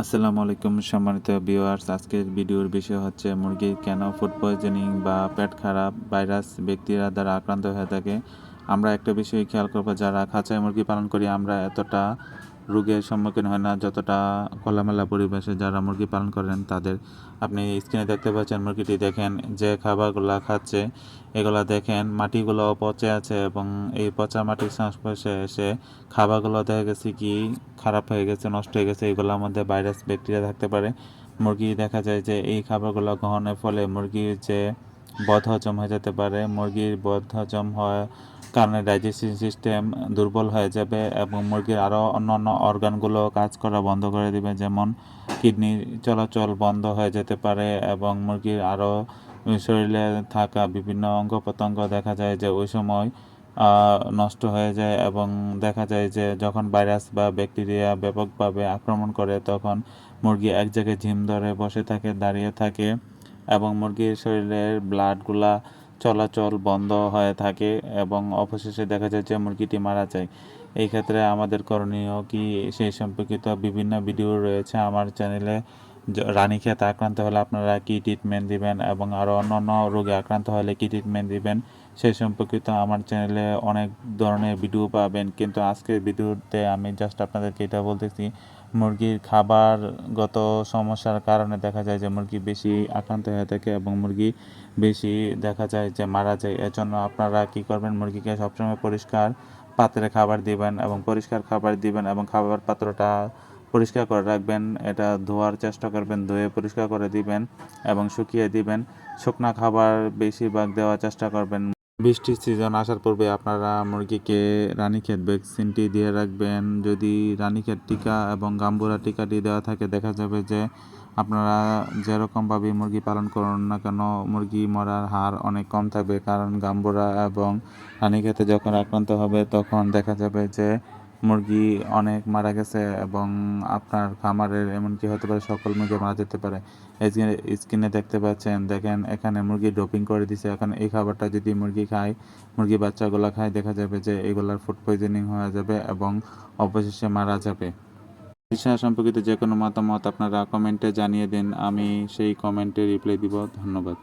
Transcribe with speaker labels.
Speaker 1: আসসালামু আলাইকুম সম্মানিত ভিউয়ার্স। আজকের ভিডিওর বিষয় হচ্ছে মুরগির কেন ফুড পয়জনিং বা পেট খারাপ ভাইরাস ব্যক্তিরা দ্বারা আক্রান্ত হয়ে থাকে। আমরা একটা বিষয় খেয়াল করব, যারা খাঁচায় মুরগি পালন করি, আমরা এতটা রোগের সম্মুখীন হয় না। যতটা খোলামেলা পরিবেশে যারা মুরগি পালন করেন, তাদের আপনি স্ক্রিনে দেখতে পাচ্ছেন, মুরগিটি দেখেন যে খাবারগুলো খাচ্ছে, এগুলা দেখেন মাটিগুলো পচে আছে এবং এই পচা মাটির সংস্পর্শে এসে খাবারগুলো দেখা গেছে কি খারাপ হয়ে গেছে, নষ্ট হয়ে গেছে, এগুলোর মধ্যে ভাইরাস ব্যাকটেরিয়া থাকতে পারে। মুরগি দেখা যায় যে এই খাবারগুলো গ্রহণের ফলে মুরগির যে বদ হজম হয়ে যেতে পারে। মুরগির বদ হজম হওয়ার কারণে ডাইজেস্টিভ সিস্টেম দুর্বল হয়ে যাবে এবং মুরগির আরও অন্য অন্য অর্গানগুলো কাজ করা বন্ধ করে দিবে, যেমন কিডনি চলাচল বন্ধ হয়ে যেতে পারে এবং মুরগির আরও শরীরে থাকা বিভিন্ন অঙ্গ প্রত্যঙ্গ দেখা যায় যে ওই সময় নষ্ট হয়ে যায় এবং দেখা যায় যে যখন ভাইরাস বা ব্যাকটেরিয়া ব্যাপকভাবে আক্রমণ করে তখন মুরগি এক জায়গায় ঝিম ধরে বসে থাকে, দাঁড়িয়ে থাকে এবং মুরগির শরীরের ব্লাডগুলা চলাচল বন্ধ হয়ে থাকে এবং অবশেষে দেখা যায় যে মুরগিটি মারা যায়। এই ক্ষেত্রে আমাদের করণীয় কি? সেই সম্পর্কিত বিভিন্ন ভিডিও রয়েছে আমার চ্যানেলে। য- রানীক্ষেত আক্রান্ত হলে আপনারা কি ট্রিটমেন্ট দিবেন? এবং আরও অন্য অন্য রোগে আক্রান্ত হলে কি ট্রিটমেন্ট দিবেন? সেই সম্পর্কিত আমার চ্যানেলে অনেক ধরনের ভিডিও পাবেন। কিন্তু আজকের ভিডিওতে আমি জাস্ট আপনাদেরকে এটা বলতেছি মুরগির খাবারগত সমস্যার কারণে দেখা যায় যে মুরগি বেশি আক্রান্ত হয়ে থাকে এবং মুরগি বেশি দেখা যায় যে মারা যায়। এজন্য আপনারা কি করবেন? মুরগিকে সবসময় পরিষ্কার পাত্রে খাবার দিবেন এবং পরিষ্কার খাবার দিবেন এবং খাবার পাত্রটা পরিষ্কার করে রাখবেন। এটা ধোয়ার চেষ্টা করবেন, ধুয়ে পরিষ্কার করে দিবেন এবং শুকিয়ে দিবেন। শুকনা খাবার বেশিরভাগ দেওয়ার চেষ্টা করবেন। বৃষ্টির সিজন আসার পূর্বে আপনারা মুরগিকে রানীক্ষেত ভ্যাকসিনটি দিয়ে রাখবেন। যদি রানীক্ষেত টিকা এবং গাম্বুরা টিকাটি দেওয়া থাকে, দেখা যাবে যে আপনারা যেরকমভাবে মুরগি পালন করুন না কেন, মুরগি মরার হার অনেক কম থাকবে। কারণ গাম্বুরা এবং রানীক্ষেতে যখন আক্রান্ত হবে, তখন দেখা যাবে যে মুরগি অনেক মারা গেছে এবং আপনার খামারের এমনকি হতে পারে সকল মুরগি মারা যেতে পারে। স্ক্রিনে দেখতে পাচ্ছেন, দেখেন এখানে মুরগি ডোপিং করে দিছে। এখন এই খাবারটা যদি মুরগি খায়, মুরগি বাচ্চাগুলো খায়, দেখা যাবে যে এগুলার ফুড পয়জনিং হয়ে যাবে এবং অবশেষে মারা যাবে। বিষয় সম্পর্কিত যে কোনো মতামত আপনারা কমেন্টে জানিয়ে দিন, আমি সেই কমেন্টে রিপ্লাই দিব। ধন্যবাদ।